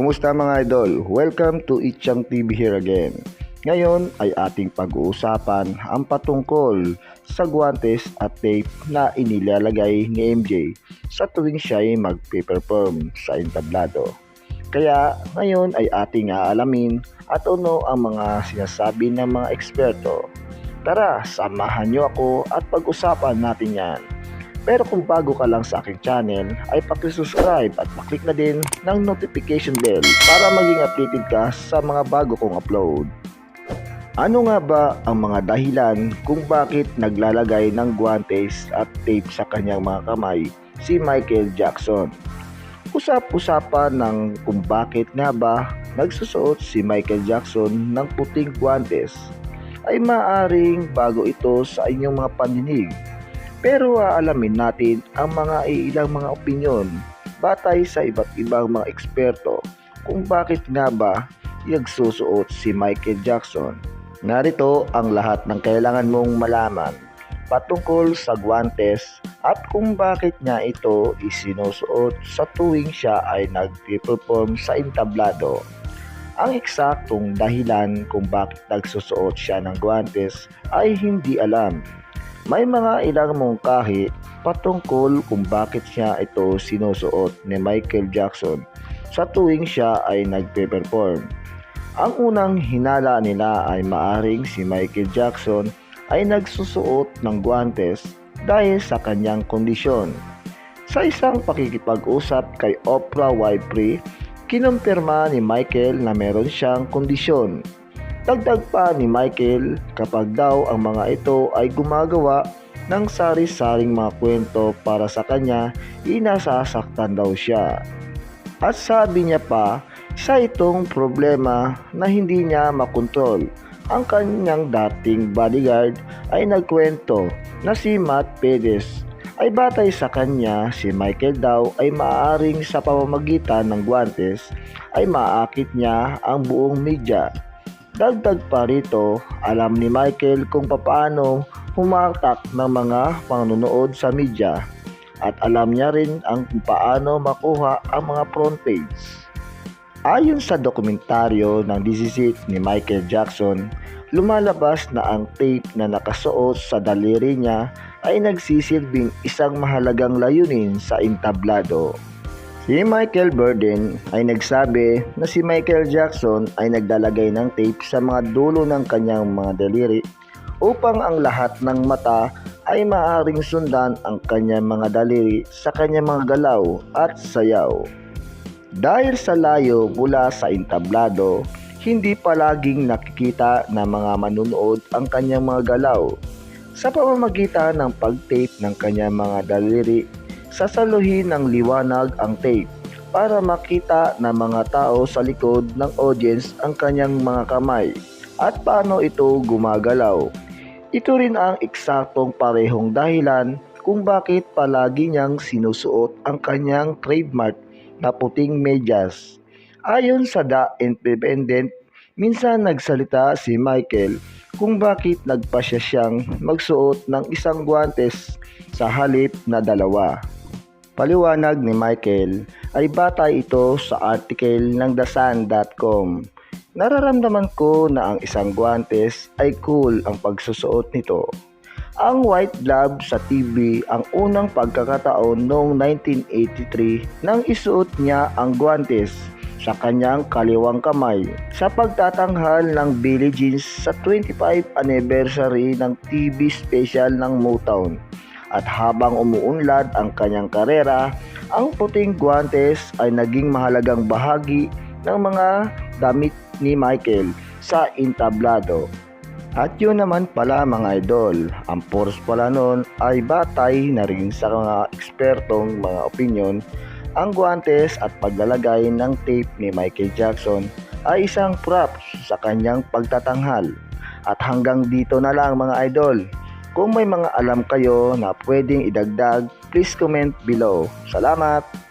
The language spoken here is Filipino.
Kumusta mga idol? Welcome to Itchang TV here again. Ngayon ay ating pag-uusapan ang patungkol sa guantes at tape na inilalagay ni MJ sa tuwing siya ay magpe-perform sa entablado. Kaya ngayon ay ating aalamin at ano ang mga sinasabi ng mga eksperto. Tara, samahan niyo ako at pag-usapan natin yan. Pero kung bago ka lang sa aking channel, ay pakisubscribe at paklik na din ng notification bell para maging updated ka sa mga bago kong upload. Ano nga ba ang mga dahilan kung bakit naglalagay ng guantes at tape sa kanyang mga kamay si Michael Jackson? Usap-usapan ng kung bakit nga ba nagsusuot si Michael Jackson ng puting guantes ay maaring bago ito sa inyong mga pandinig pero aalamin natin ang mga ilang mga opinyon batay sa iba't ibang mga eksperto kung bakit nga ba nagsusuot si Michael Jackson. Narito ang lahat ng kailangan mong malaman patungkol sa guantes at kung bakit niya ito isinusuot sa tuwing siya ay nag-perform sa entablado. Ang eksaktong dahilan kung bakit nagsusuot siya ng guantes ay hindi alam. May mga ilang mungkahi patungkol kung bakit siya ito sinusuot ni Michael Jackson sa tuwing siya ay nagpe-perform. Ang unang hinala nila ay maaring si Michael Jackson ay nagsusuot ng guantes dahil sa kanyang kondisyon. Sa isang pakikipag-usap kay Oprah Winfrey, kinumpirma ni Michael na meron siyang kondisyon Dagdag pa ni Michael kapag daw ang mga ito ay gumagawa ng sari-saring mga kwento para sa kanya, inasasaktan daw siya. At sabi niya pa, isa itong problema na hindi niya makontrol. Ang kanyang dating bodyguard ay nagkwento na si Matt Perez ay batay sa kanya si Michael daw ay maaaring sa pamamagitan ng guantes ay maakit niya ang buong media Dagdag pa rito, alam ni Michael kung papaano humatak ng mga panonood sa media at alam niya rin ang paano makuha ang mga front page. Ayon sa dokumentaryo ng DCC ni Michael Jackson, lumalabas na ang tape na nakasuot sa daliri niya ay nagsisilbing isang mahalagang layunin sa entablado. Si Michael Burden ay nagsabi na si Michael Jackson ay naglalagay ng tape sa mga dulo ng kanyang mga daliri upang ang lahat ng mata ay maaaring sundan ang kanyang mga daliri sa kanyang mga galaw at sayaw. Dahil sa layo mula sa entablado, hindi palaging nakikita ng mga manunood ang kanyang mga galaw. Sa pamamagitan ng pag-tape ng kanyang mga daliri sasaluhin ng liwanag ang tape para makita ng mga tao sa likod ng audience ang kanyang mga kamay at paano ito gumagalaw. Ito rin ang eksaktong parehong dahilan kung bakit palagi niyang sinusuot ang kanyang trademark na puting medyas. Ayon sa The Independent, minsan nagsalita si Michael kung bakit nagpasya siyang magsuot ng isang guantes sa halip na dalawa. Paliwanag ni Michael ay batay ito sa article ng thesun.com. Nararamdaman ko na ang isang guantes ay cool ang pagsusuot nito. Ang white glove sa TV ang unang pagkakataon noong 1983 nang isuot niya ang guantes sa kanyang kaliwang kamay sa pagtatanghal ng Billie Jeans sa 25th anniversary ng TV special ng Motown at habang umuunlad ang kanyang karera, ang puting guantes ay naging mahalagang bahagi ng mga damit ni Michael sa entablado. At yun naman pala mga idol, ang force pala nun ay batay na rin sa mga ekspertong mga opinion ang guantes at paglalagay ng tape ni Michael Jackson ay isang props sa kanyang pagtatanghal. At hanggang dito na lang mga idol. Kung may mga alam kayo na pwedeng idagdag, please comment below. Salamat!